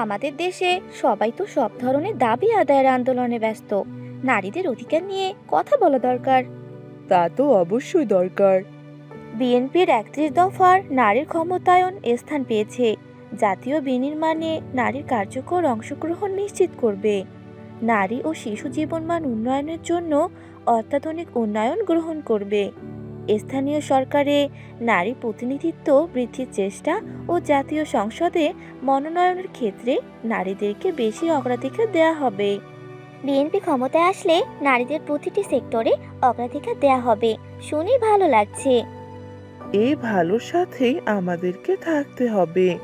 আমাদের দেশে সবাই তো সব ধরনের দাবি আদায়ের আন্দোলনে ব্যস্ত। নারীদের অধিকার নিয়ে কথা বলা দরকার। তা তো অবশ্যই দরকার। বিএনপির একত্রিশ দফার নারীর ক্ষমতায়ন স্থান পেয়েছে। জাতীয় বিনির্মাণে নারীর কার্যকর অংশগ্রহণ নিশ্চিত করবে। নারী ও শিশু জীবনমান উন্নয়নের জন্য অত্যাধুনিক উন্নয়ন গ্রহণ করবে। স্থানীয় সরকারে নারী প্রতিনিধিত্ব বৃদ্ধির চেষ্টা ও জাতীয় সংসদে মনোনয়নের ক্ষেত্রে নারীদেরকে বেশি অগ্রাধিকার দেওয়া হবে। বিএনপি ক্ষমতায় আসলে নারীদের প্রতিটি সেক্টরে অগ্রাধিকার দেয়া হবে। শুনে ভালো লাগছে। এই ভালোর সাথেই আমাদেরকে থাকতে হবে।